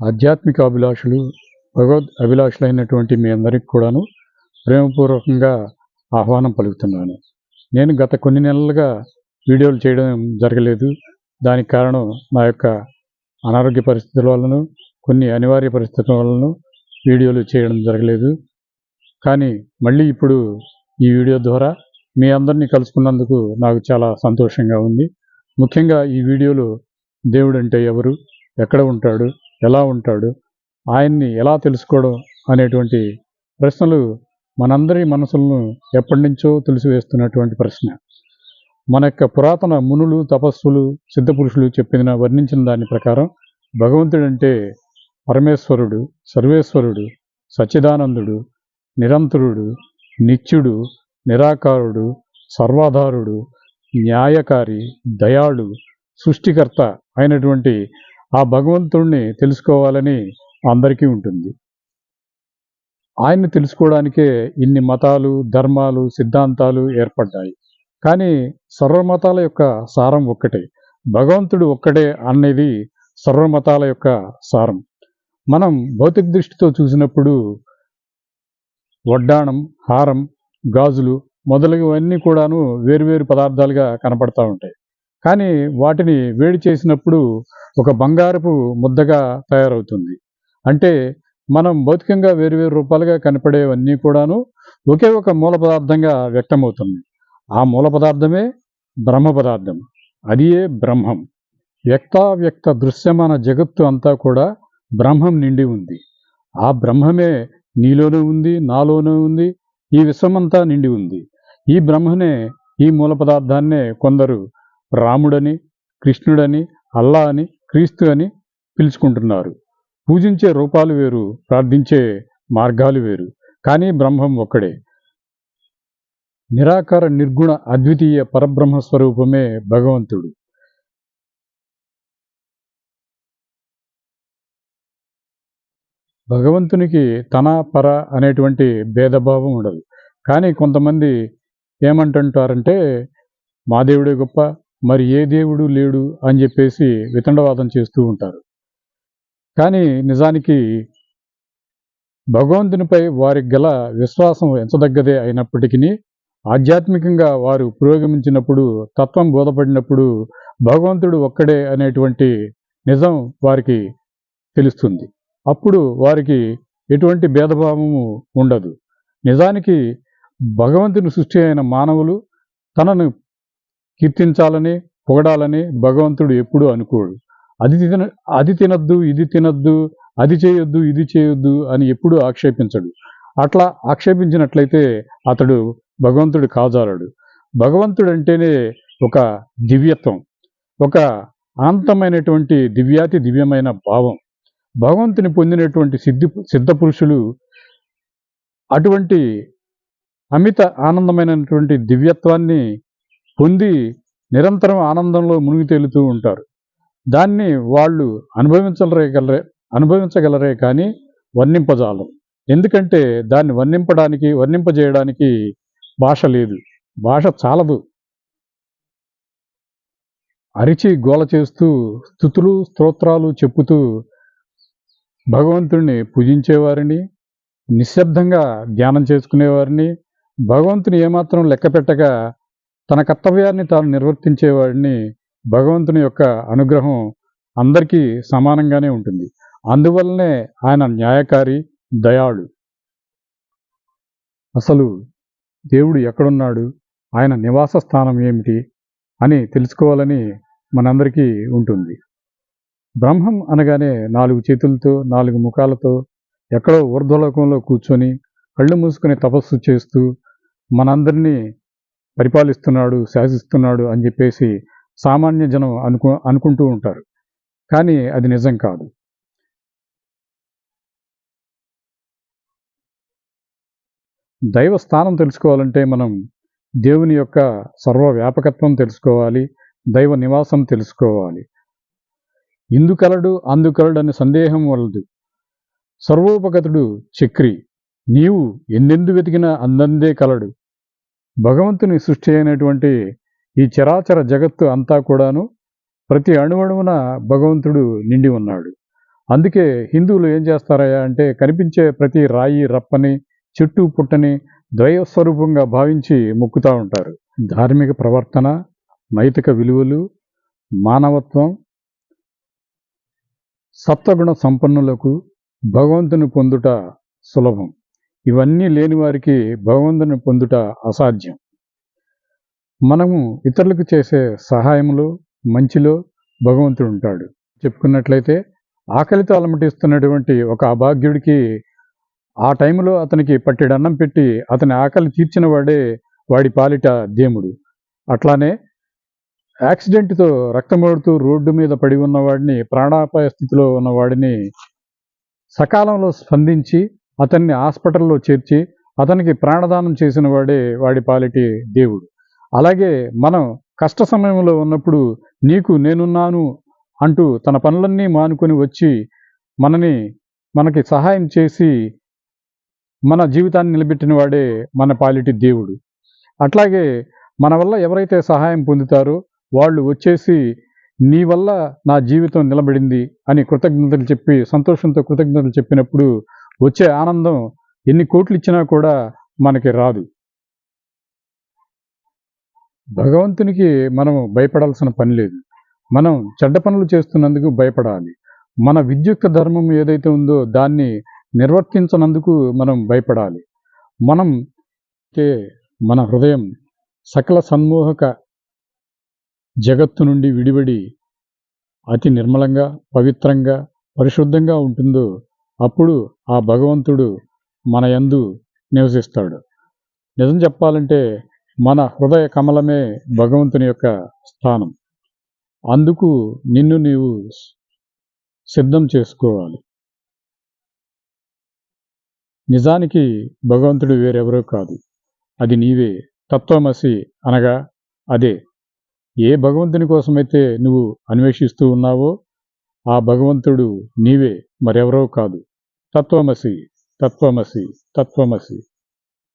ఆధ్యాత్మిక అభిలాషులు భగవద్ అభిలాషులైనటువంటి మీ అందరికి కూడాను ప్రేమపూర్వకంగా ఆహ్వానం పలుకుతున్నాను. నేను గత కొన్ని నెలలుగా వీడియోలు చేయడం జరగలేదు. దానికి కారణం నా యొక్క అనారోగ్య పరిస్థితుల వలన కొన్ని అనివార్య పరిస్థితుల వలన వీడియోలు చేయడం జరగలేదు. కానీ మళ్ళీ ఇప్పుడు ఈ వీడియో ద్వారా మీ అందరినీ కలుసుకున్నందుకు నాకు చాలా సంతోషంగా ఉంది. ముఖ్యంగా ఈ వీడియోలో దేవుడు అంటే ఎవరు? ఎక్కడ ఉంటాడు? ఎలా ఉంటాడు ఆయన్ని ఎలా తెలుసుకోవడం అనేటువంటి ప్రశ్నలు మనందరి మనసులను ఎప్పటి నుంచో తెలిసివేస్తున్నటువంటి ప్రశ్న. మన యొక్క పురాతన మునులు తపస్సులు సిద్ధపురుషులు చెప్పిన వర్ణించిన దాని ప్రకారం భగవంతుడంటే పరమేశ్వరుడు సర్వేశ్వరుడు సచ్చిదానందుడు నిరంతరుడు నిత్యుడు నిరాకారుడు సర్వాధారుడు న్యాయకారి దయాళు సృష్టికర్త అయినటువంటి ఆ భగవంతుడిని తెలుసుకోవాలని అందరికీ ఉంటుంది. ఆయన్ని తెలుసుకోవడానికే ఇన్ని మతాలు ధర్మాలు సిద్ధాంతాలు ఏర్పడ్డాయి. కానీ సర్వమతాల యొక్క సారం ఒక్కటే. భగవంతుడు ఒక్కటే అనేది సర్వమతాల యొక్క సారం. మనం భౌతిక దృష్టితో చూసినప్పుడు వడ్డాణం హారం గాజులు మొదలగువన్నీ కూడాను వేరువేరు పదార్థాలుగా కనపడతా ఉంటాయి. కానీ వాటిని వేడి చేసినప్పుడు ఒక బంగారపు ముద్దగా తయారవుతుంది. అంటే మనం భౌతికంగా వేరువేరు రూపాలుగా కనపడేవన్నీ కూడాను ఒకే ఒక మూల పదార్థంగా వ్యక్తమవుతుంది. ఆ మూల పదార్థమే బ్రహ్మ పదార్థం. అదియే బ్రహ్మం. వ్యక్తావ్యక్త దృశ్యమాన జగత్తు అంతా కూడా బ్రహ్మం నిండి ఉంది. ఆ బ్రహ్మమే నీలోనూ ఉంది నాలోనూ ఉంది ఈ విశ్వమంతా నిండి ఉంది. ఈ బ్రహ్మనే ఈ మూల పదార్థాన్నే కొందరు రాముడని కృష్ణుడని అల్లా అని క్రీస్తు అని పిలుచుకుంటున్నారు. పూజించే రూపాలు వేరు ప్రార్థించే మార్గాలు వేరు కానీ బ్రహ్మం ఒక్కడే. నిరాకార నిర్గుణ అద్వితీయ పరబ్రహ్మ స్వరూపమే భగవంతుడు. భగవంతునికి తన పర అనేటువంటి భేదభావం ఉండదు. కానీ కొంతమంది ఏమంటుంటారంటే మా దేవుడే గొప్ప మరి ఏ దేవుడు లేడు అని చెప్పేసి వితండవాదం చేస్తూ ఉంటారు. కానీ నిజానికి భగవంతునిపై వారికి గల విశ్వాసం ఎంచదగ్గదే అయినప్పటికీ ఆధ్యాత్మికంగా వారు పురోగమించినప్పుడు తత్వం బోధపడినప్పుడు భగవంతుడు ఒక్కడే అనేటువంటి నిజం వారికి తెలుస్తుంది. అప్పుడు వారికి ఎటువంటి భేదభావము ఉండదు. నిజానికి భగవంతుని సృష్టి అయిన మానవులు తనను కీర్తించాలని పొగడాలని భగవంతుడు ఎప్పుడూ అనుకోడు. అది తిన అది తినద్దు ఇది తినద్దు అది చేయొద్దు ఇది చేయొద్దు అని ఎప్పుడూ ఆక్షేపించడు. అట్లా ఆక్షేపించినట్లయితే అతడు భగవంతుడు కాజాలడు. భగవంతుడు అంటేనే ఒక దివ్యత్వం ఒక అనంతమైనటువంటి దివ్యాతి దివ్యమైన భావం. భగవంతుని పొందినటువంటి సిద్ధి సిద్ధ పురుషులు అటువంటి అమిత ఆనందమైనటువంటి దివ్యత్వాన్ని పొంది నిరంతరం ఆనందంలో మునిగి తేలుతూ ఉంటారు. దాన్ని వాళ్ళు అనుభవించగలరే అనుభవించగలరే కానీ వర్ణింపజాలం. ఎందుకంటే దాన్ని వర్ణింపడానికి వర్ణింపజేయడానికి భాష లేదు. భాష చాలదు. అరిచి గోల చేస్తూ స్థుతులు స్తోత్రాలు చెప్పుతూ భగవంతుడిని పూజించేవారిని నిశ్శబ్దంగా ధ్యానం చేసుకునేవారిని భగవంతుని ఏమాత్రం లెక్క పెట్టగా తన కర్తవ్యాన్ని తాను నిర్వర్తించేవాడిని భగవంతుని యొక్క అనుగ్రహం అందరికీ సమానంగానే ఉంటుంది. అందువల్లనే ఆయన న్యాయకారి దయాళు. అసలు దేవుడు ఎక్కడున్నాడు? ఆయన నివాస స్థానం ఏమిటి? అని తెలుసుకోవాలని మనందరికీ ఉంటుంది. బ్రహ్మం అనగానే నాలుగు చేతులతో నాలుగు ముఖాలతో ఎక్కడో ఊర్ధ్వలోకంలో కూర్చొని కళ్ళు మూసుకొని తపస్సు చేస్తూ మనందరినీ పరిపాలిస్తున్నాడు శాసిస్తున్నాడు అని చెప్పేసి సామాన్య జనం అనుకు అనుకుంటూ ఉంటారు. కానీ అది నిజం కాదు. దైవ స్థానం తెలుసుకోవాలంటే మనం దేవుని యొక్క సర్వవ్యాపకత్వం తెలుసుకోవాలి దైవ నివాసం తెలుసుకోవాలి. ఇందుకలడు అందుకలడు అనే సందేహం వలదు. సర్వోపగతుడు చక్రి. నీవు ఎన్నెందు వెతికినా అందందే కలడు. భగవంతుని సృష్టి అయినటువంటి ఈ చరాచర జగత్తు అంతా కూడాను ప్రతి అణువణువున భగవంతుడు నిండి ఉన్నాడు. అందుకే హిందువులు ఏం చేస్తారయ్యా అంటే కనిపించే ప్రతి రాయి రప్పని చెట్టు పుట్టని ద్వయస్వరూపంగా భావించి మొక్కుతూ ఉంటారు. ధార్మిక ప్రవర్తన నైతిక విలువలు మానవత్వం సత్వగుణ సంపన్నులకు భగవంతుని పొందుట సులభం. ఇవన్నీ లేని వారికి భగవంతుని పొందుట అసాధ్యం. మనము ఇతరులకు చేసే సహాయంలో మంచిలో భగవంతుడు ఉంటాడు. చెప్పుకున్నట్లయితే ఆకలితో అలమటిస్తున్నటువంటి ఒక అభాగ్యుడికి ఆ టైంలో అతనికి పట్టిడన్నం పెట్టి అతని ఆకలి తీర్చిన వాడే వాడి పాలిట దేవుడు. అట్లానే యాక్సిడెంట్తో రక్తమోడుతూ రోడ్డు మీద పడి ఉన్నవాడిని ప్రాణాపాయ స్థితిలో ఉన్నవాడిని సకాలంలో స్పందించి అతన్ని హాస్పిటల్లో చేర్చి అతనికి ప్రాణదానం చేసిన వాడే వాడి పాలిటి దేవుడు. అలాగే మనం కష్ట సమయంలో ఉన్నప్పుడు నీకు నేనున్నాను అంటూ తన పనులన్నీ మానుకొని వచ్చి మనని మనకి సహాయం చేసి మన జీవితాన్ని నిలబెట్టిన వాడే మన పాలిటి దేవుడు. అట్లాగే మన వల్ల ఎవరైతే సహాయం పొందుతారో వాళ్ళు వచ్చేసి నీ వల్ల నా జీవితం నిలబడింది అని కృతజ్ఞతలు చెప్పి సంతోషంతో కృతజ్ఞతలు చెప్పినప్పుడు వచ్చే ఆనందం ఎన్ని కోట్లు ఇచ్చినా కూడా మనకి రాదు. భగవంతునికి మనం భయపడాల్సిన పని లేదు. మనం చెడ్డ పనులు చేస్తున్నందుకు భయపడాలి. మన విద్యుక్త ధర్మం ఏదైతే ఉందో దాన్ని నిర్వర్తించనందుకు మనం భయపడాలి. మనం మన హృదయం సకల సన్మోహక జగత్తు నుండి విడిబడి అతి నిర్మలంగా పవిత్రంగా పరిశుద్ధంగా ఉంటుందో అప్పుడు ఆ భగవంతుడు మన యందు నివసిస్తాడు. నిజం చెప్పాలంటే మన హృదయ కమలమే భగవంతుని యొక్క స్థానం. అందుకు నిన్ను నీవు సిద్ధం చేసుకోవాలి. నిజానికి భగవంతుడు వేరెవరో కాదు. అది నీవే తత్వమసి అనగా అదే. ఏ భగవంతుని కోసమైతే నువ్వు అన్వేషిస్తూ ఉన్నావో ఆ భగవంతుడు నీవే మరెవరో కాదు. తత్వమసి తత్వమసి తత్వమసి